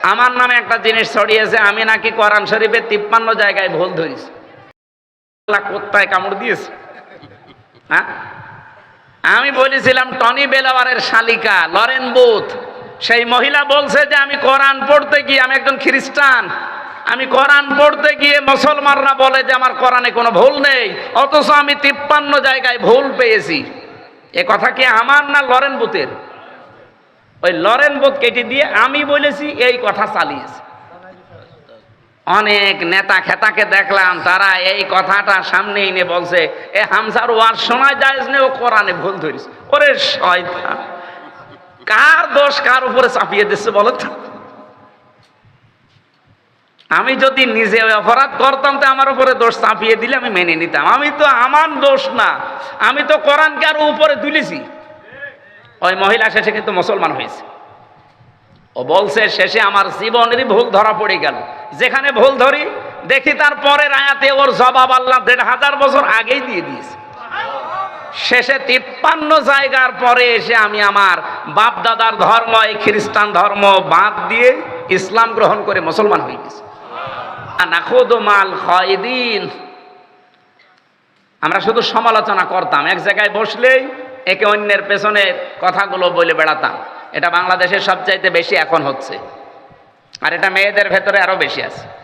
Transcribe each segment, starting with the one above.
আমার নামে একটা জিনিস ছড়িয়েছে, আমি নাকি কোরআন শরীফের তিপ্পান্ন জায়গায় ভুল আল্লাহ কোথায় কামড় দিয়েছে? হ্যাঁ? আমি বলেছিলাম, টনি বেলাওয়ারের শালিকা, লরেন বুথ, সেই মহিলা বলছে যে, আমি কোরআন পড়তে গিয়ে, আমি একজন খ্রিস্টান, আমি কোরআন পড়তে গিয়ে মুসলমানরা বলে যে, আমার কোরআনে কোনো ভুল নেই, অথচ আমি তিপ্পান্ন জায়গায় ভুল পেয়েছি। এ কথা কি আমার না লরেন বুথের? ওই লরেন বুথ কেটে দিয়ে আমি বলেছি, এই কথা চালিয়েছে। অনেক নেতা খেতাকে দেখলাম, তারা এই কথাটা সামনে এনে বলছে, এ হামসার ওয়ার শোনা যায় না ও কোরআনে ভুল ধরিস ওরে শয়তান, কার দোষ কার উপরে চাপিয়ে দিচ্ছে বলো তো? আমি যদি নিজে অপরাধ করতাম, তো আমার উপরে দোষ চাপিয়ে দিলে আমি মেনে নিতাম। আমি তো আমার দোষ না, আমি তো কোরআনকে আরও উপরে তুলেছি। ওই মহিলা শেষে কিন্তু মুসলমান হয়েছে। ও বলছে, শেষে আমার জীবনেরই ভুল ধরা পড়ে গেল। যেখানে ভুল ধরি, দেখি তার পরের আয়াতে ওর জবাব আল্লাহ দেড় হাজার বছর আগেই দিয়ে দিয়েছে। শেষে তিপ্পান্ন জায়গার পরে এসে আমি আমার বাপ দাদার ধর্ম, এই খ্রিস্টান ধর্ম বাদ দিয়ে ইসলাম গ্রহণ করে মুসলমান হয়ে গেছি। আমরা শুধু সমালোচনা করতাম। এক জায়গায় বসলেই একে অন্যের পেছনের কথাগুলো বলে বেড়াতাম। এটা বাংলাদেশের সবচাইতে বেশি এখন হচ্ছে। আর এটা মেয়েদের ভেতরে আরও বেশি আছে।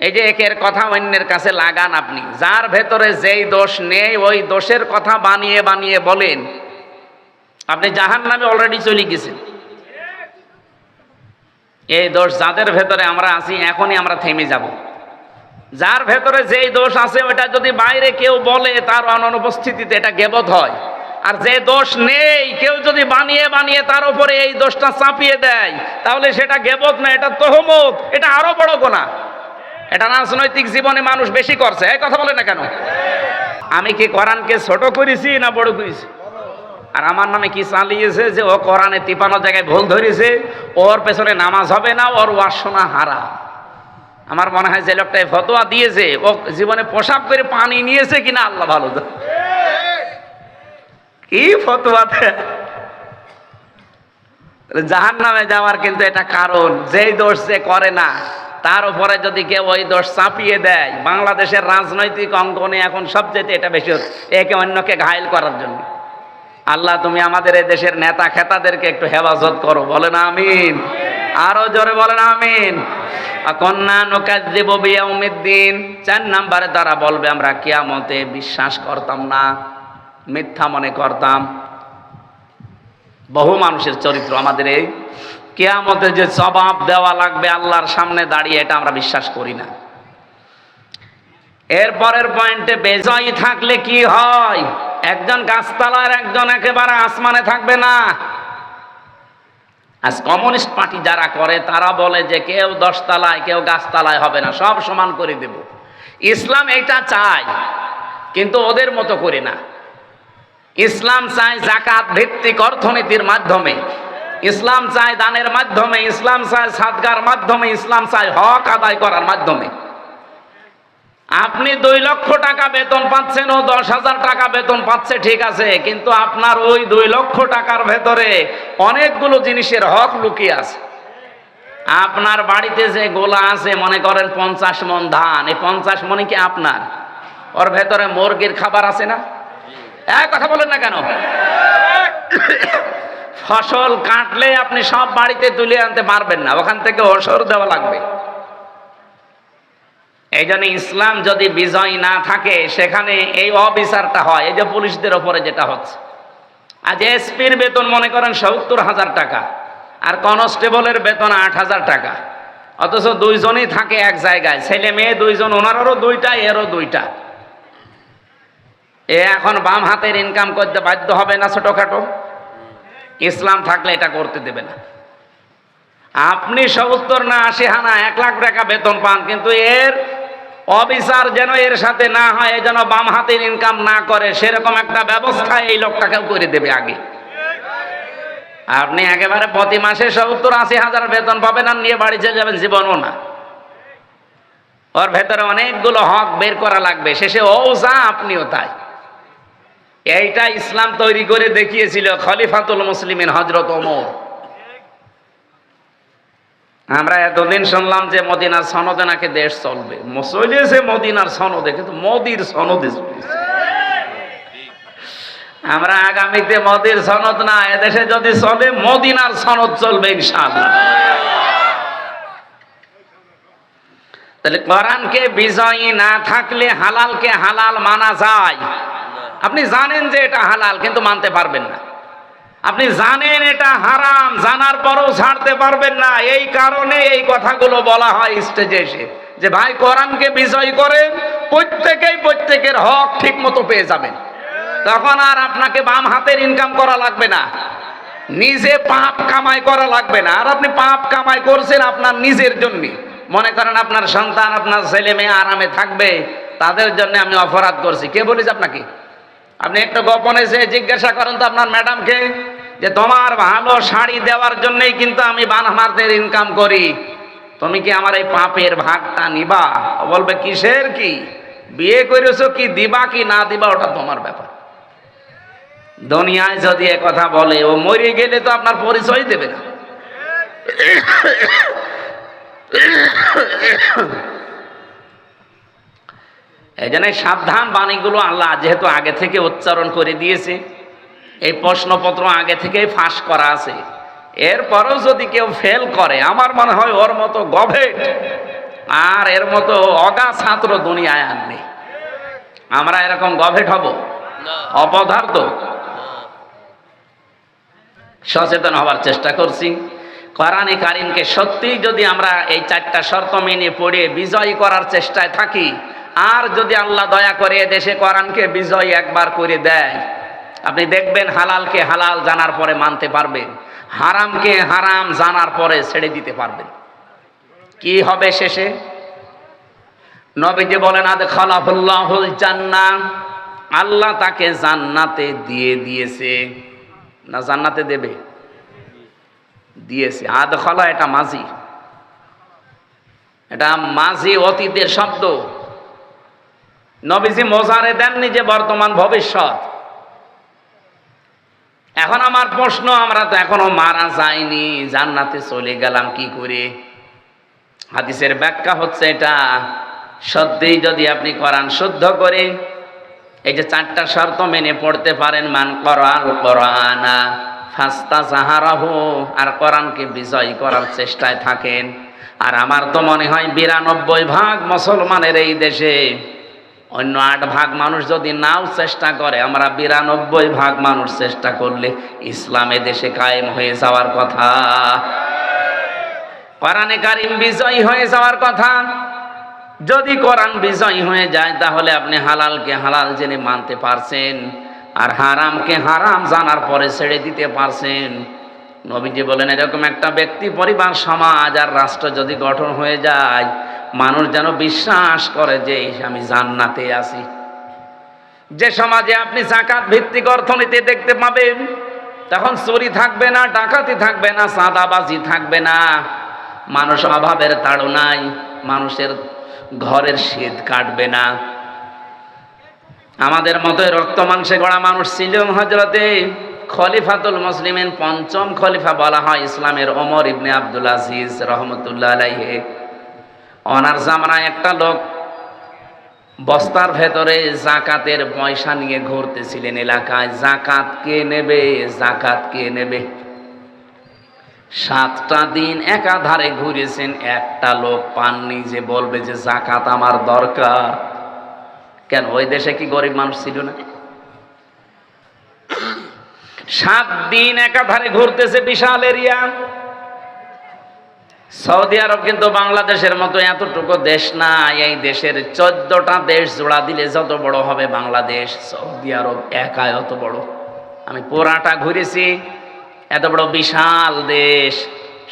এই যে একের কথা অন্যের কাছে লাগান আপনি, যার ভেতরে যেই দোষ নেই, ওই দোষের কথা বানিয়ে বানিয়ে বলেন। আপনি জাহান নামে অলরেডি চলে গেছেন। এই দোষ যাদের ভেতরে আমরা আছি, এখনই আমরা থেমে যাব। যার ভেতরে যেই দোষ আছে, ওটা যদি বাইরে কেউ বলে, তার অনুপস্থিতিতে এটা গেবত হয়। আর যে দোষ নেই, কেউ যদি বানিয়ে বানিয়ে তার উপরে এই দোষটা চাপিয়ে দেয়, তাহলে সেটা গেবত না, এটা তহমত এটা আরও বড় গোনা এটা রাজনৈতিক জীবনে মানুষ বেশি করছে, এই কথা বলে না কেন? আমি কি কোরআনকে ছোট করেছি না বড় করেছি? আর আমার নামে কি চালিয়েছে যে ও কোরআনে তিপানো জায়গায় ভুল ধরেছে, ওর পেছনে নামাজ হবে না, ওর ওয়াসনা হারা আমার মনে হয় যে লোকটা ফতোয়া দিয়েছে, ও জীবনে পোশাক করে পানি নিয়েছে কিনা আল্লাহ ভালো জানে। কি ফতোয়াতে জাহান নামে যাওয়ার কিন্তু এটা কারণ। যেই দোষ যে করে না, তার উপরে যদি কেউ ওই দোষ চাপিয়ে দেয়, বাংলাদেশের রাজনৈতিক অঙ্গনে এখন সবচেয়ে এটা বেশি একে অন্যকে ঘায়ল করার জন্য। আল্লাহ, তুমি আমাদের এই দেশের নেতা খেতাদেরকে একটু হেফাজত করো, বলেন আমিন। আরও জোরে বলেন আমিন। কন্যা বিয়াউমিদ্দিন, চার নাম্বারে তারা বলবে, আমরা কিয়ামতে বিশ্বাস করতাম না। মিথ্যা মনে করতাম। বহু মানুষের চরিত্র আমাদের এই। কেয়ামতে যে জবাব দেওয়া লাগবে আল্লাহর সামনে দাঁড়িয়ে, এটা আমরা বিশ্বাস করি না। এরপরের পয়েন্টে বেজয়ী থাকলে কি হয়? একজন গাছতলার একজন একেবারে আসমানে থাকবে না। আজ কমিউনিস্ট পার্টি যারা করে, তারা বলে যে কেউ দশতলায়, কেউ গাছতলায় হবে না, সব সমান করে দেব। ইসলাম এটা চায়, কিন্তু ওদের মতো করে না। ইসলাম চায় জাকাত ভিত্তিক অর্থনীতির মাধ্যমে, ইসলাম চায় দানের মাধ্যমে, ইসলাম চায় সাদগার মাধ্যমে, ইসলাম চায় হক আদায় করার মাধ্যমে। আপনি দুই লক্ষ টাকা বেতন পাচ্ছেন ও দশ হাজার টাকা বেতন পাচ্ছে, ঠিক আছে, কিন্তু আপনার ওই দুই লক্ষ টাকার ভেতরে অনেকগুলো জিনিসের হক লুকিয়ে আছে। আপনার বাড়িতে যে গোলা আছে, মনে করেন পঞ্চাশ মন ধান, এই পঞ্চাশ মনে কি আপনার? ওর ভেতরে মুরগির খাবার আছে না? এক কথা বলেন না কেন? ফসল কাটলে আপনি সব বাড়িতে তুলে আনতে পারবেন না, ওখান থেকে ওসর দেওয়া লাগবে। এই জন্য ইসলাম যদি বিজয় না থাকে, সেখানে এই অবিচারটা হয়। এই যে পুলিশদের ওপরে যেটা হচ্ছে। আজ এসপির বেতন মনে করেন সত্তর হাজার টাকা, আর কনস্টেবলের বেতন আট হাজার টাকা। অথচ দুইজনই থাকে এক জায়গায়, ছেলে মেয়ে দুইজন, ওনারও দুইটা, এরও দুইটা। এ এখন বাম হাতের ইনকাম করতে বাধ্য হবে না ছোটখাটো? ইসলাম থাকলে এটা করতে দেবে না। আপনি সত্তর না আশি হানা এক লাখ টাকা বেতন পান, কিন্তু এর অবিচার যেন এর সাথে না হয় যেন বাম হাতের ইনকাম না করে, সেরকম একটা ব্যবস্থা এই লোকটাকেও করে দেবে আগে। আপনি একেবারে প্রতি মাসে সত্তর আশি হাজার বেতন পাবেন আর নিয়ে বাড়ি চলে যাবেন, জীবনও না। ওর ভেতরে অনেকগুলো হক বের করা লাগবে, শেষে ও যা আপনিও তাই। এইটা ইসলাম তৈরি করে দেখিয়েছিল খলিফাতুল মুসলিমিন হজরত ওমর। আমরা এতদিন শুনলাম যে মদিনার সনদে নাকি দেশ চলবে। চলেছে মদিনার সনদে, কিন্তু মোদির সনদে আমরা আগামীতে মোদির সনদ না, এদেশে যদি চলে, মদিনার সনদ চলবে ইনশাআল্লাহ। তাহলে কোরআনকে বিজয়ী না থাকলে হালালকে হালাল মানা যায়। আপনি জানেন যে এটা হালাল, কিন্তু মানতে পারবেন না। আপনি জানেন এটা হারাম, জানার পরও ছাড়তে পারবেন না। এই কারণে এই কথাগুলো বলা হয় স্টেজে এসে। যে ভাই, কোরআনকে বিজয় করে প্রত্যেকেই প্রত্যেকের হক ঠিক মতো পেয়ে যাবেন। তখন আর আপনাকে বাম হাতের ইনকাম করা লাগবে না। নিজে পাপ কামাই করা লাগবে না। আর আপনি পাপ কামাই করছেন আপনার নিজের জন্য। মনে করেন আপনার সন্তান, আপনার ছেলে মেয়ে আরামে থাকবে, তাদের জন্য আমি অপরাধ করছি। কে বলিস আপনাকে? আপনি একটু গোপনে যে জিজ্ঞাসা করেন তো আপনার ম্যাডামকে যে তোমার ভালো শাড়ি দেওয়ার জন্যই কিন্তু আমি বানহামারদের ইনকাম করি। তুমি কি আমার এই পাপের ভাগটা নিবা? বলবে, কিসের কি? বিয়ে করেছ কি, দিবা কি, না দিবা, ওটা তোমার ব্যাপার। দুনিয়ায় যদি কথা বলে, ও মরে গেলে তো আপনার পরিচয় দেবে না। এই জন্য সাবধান বাণীগুলো আল্লাহ যেহেতু আগে থেকে উচ্চারণ করে দিয়েছে, এই প্রশ্নপত্র আগে থেকেই ফাঁস করা আছে। এরপরেও যদি কেউ ফেল করে, আমার মনে হয় ওর মতো গভেট আর এর মতো অগা ছাত্র দুনিয়ায় আর নেই। আমরা এরকম গভেট হব? অপদার্থ? সচেতন হবার চেষ্টা করছি। কোরআনে কারিমকে সত্যিই যদি আমরা এই চারটা শর্ত মেনে পড়ে বিজয় করার চেষ্টায় থাকি আর যদি আল্লাহ দয়া করে দেশে কোরআনকে বিজয় একবার করে দেয়, আপনি দেখবেন হালালকে হালাল জানার পরে মানতে পারবেন, হারামকে হারাম জানার পরে ছেড়ে দিতে পারবেন। কি হবে শেষে? নবীজি বলেন, আদ খালাফুল্লাহুল জান্নাহ আল্লাহ তাকে জান্নাতে দিয়ে দিয়েছে। না, জান্নাতে দেবে? দিয়েছে। আদ খলা, এটা মাঝি। এটা মাঝি অতীতের শব্দ। নবীজি মোজারে দেননি যে বর্তমান ভবিষ্যৎ। এখন আমার প্রশ্ন, আমরা তো এখনও মারা যাইনি, জান্নাতে চলে গেলাম কি করে? হাদিসের ব্যাখ্যা হচ্ছে এটা। সত্যিই যদি আপনি কোরআন শুদ্ধ করে এই যে চারটা শর্ত মেনে পড়তে পারেন, মান করাল কোরআনা ফাস্তা জাহারাহ আর কোরআনকে বিজয় করার চেষ্টায় থাকেন। আর আমার তো মনে হয় বিরানব্বই ভাগ মুসলমানের এই দেশে অন্য আট ভাগ মানুষ যদি নাও চেষ্টা করে, আমরা বিরানব্বই ভাগ মানুষ চেষ্টা করলে ইসলামে দেশে কায়েম হয়ে যাওয়ার কথা। কোরআনে কারিম বিজয়ী হয়ে যাওয়ার কথা। যদি কোরআন বিজয়ী হয়ে যায়, তাহলে আপনি হালালকে হালাল জেনে মানতে পারছেন, আর হারামকে হারাম জানার পরে ছেড়ে দিতে পারছেন। নবীজি বলেন, এরকম একটা ব্যক্তি, পরিবার, সমাজ আর রাষ্ট্র যদি গঠন হয়ে যায় মানুষ যেন বিশ্বাস করে যে আমি জান্নাতে আছি। যে সমাজে আপনি জাকাত ভিত্তিক অর্থনীতি দেখতে পাবেন, তখন চুরি থাকবে না, ডাকাতি থাকবে না সাদাবাজি থাকবে না। মানুষ অভাবের তাড়নায়, মানুষের ঘরের শীত কাটবে না। আমাদের মতো রক্ত মাংসে গড়া মানুষ ছিল হজরতে খলিফাতুল মুসলিমের পঞ্চম খলিফা বলা হয় ইসলামের ওমর ইবনে আব্দুল আজিজ রহমতুল্লাহ আলাইহে। অনার জামানায় একটা লোক বস্তার ভেতরে জাকাতের পয়সা নিয়ে ঘুরতেছিলেন এলাকায়, জাকাত কে নেবে, জাকাত কে নেবে? সাতটা দিন একাধারে ঘুরেছেন, একটা লোক পাননি যে বলবে যে জাকাত আমার দরকার। কেন, ওই দেশে কি গরিব মানুষ ছিল না? সাত দিন একাধারে ঘুরতেছে বিশাল এরিয়া। সৌদি আরব কিন্তু বাংলাদেশের মতো এতটুকু দেশ না, এই দেশের চোদ্দটা দেশ জোড়া দিলে যত বড় হবে বাংলাদেশ, সৌদি আরব একা অত বড়। আমি পুরাটা ঘুরেছি, এত বড় বিশাল দেশ,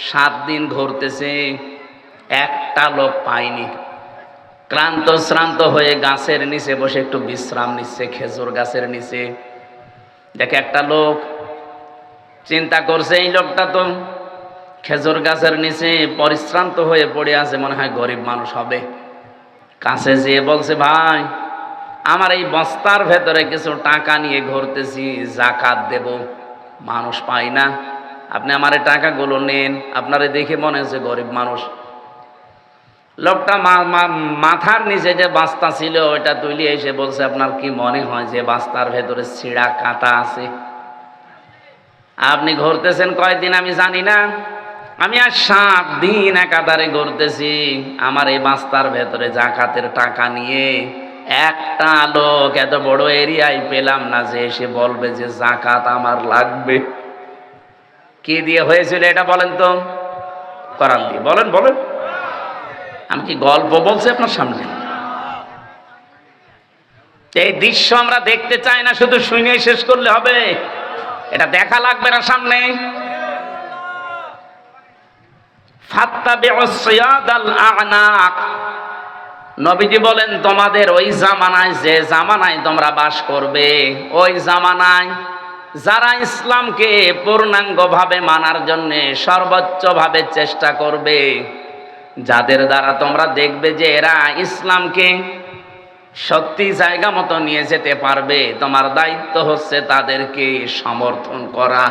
সাত দিন ঘুরতেছে, একটা লোক পাইনি। ক্লান্ত শ্রান্ত হয়ে গাছের নিচে বসে একটু বিশ্রাম নিচ্ছে, খেজুর গাছের নিচে। দেখে একটা লোক চিন্তা করছে, এই লোকটা তো খেজুর গাছের নিচে পরিশ্রান্ত হয়ে পড়ে আছে, মনে হয় গরিব মানুষ হবে। কাছে যেয়ে বলছে, ভাই, আমার এই বস্তার ভেতরে কিছু টাকা নিয়ে ঘুরতেছি, জাকাত দেব। মানুষ পাই না। আপনি আমার এই টাকাগুলো নেন। আপনারে দেখে মনে হচ্ছে গরিব মানুষ। লোকটা মাথার নিচে যে বাস্তা ছিল, ওইটা তুলে এসে বলছে, আপনার কি মনে হয় যে বাস্তার ভেতরে ছিঁড়া কাঁটা আছে? আপনি ঘুরতেছেন কয়দিন আমি জানি না। আমি আর সাত দিন একাধারে ঘুরতেছি। আমার এই বাস্তার ভেতরে জাকাতের টাকা নিয়ে একটা লোক এত বড় এরিয়ায় পেলাম না যে এসে বলবে যে জাকাত আমার লাগবে। কি দিয়ে হয়েছিল এটা বলেন তো? করান দিয়ে। বলেন বলেন। আমি কি গল্প বলছি আপনার সামনে? এই দৃশ্য আমরা দেখতে চাই না, শুধু শুনে শেষ করলে হবে। এটা দেখা লাগবে না সামনে। নবীজি বলেন, তোমাদের ওই জামানায়, যে জামানায় তোমরা বাস করবে, ওই জামানায় যারা ইসলামকে পূর্ণাঙ্গভাবে মানার জন্য সর্বোচ্চভাবে চেষ্টা করবে, যাদের দ্বারা তোমরা দেখবে যে এরা ইসলামকে সত্যি জায়গা মতো নিয়ে যেতে পারবে, তোমার দায়িত্ব হচ্ছে তাদেরকে সমর্থন করা।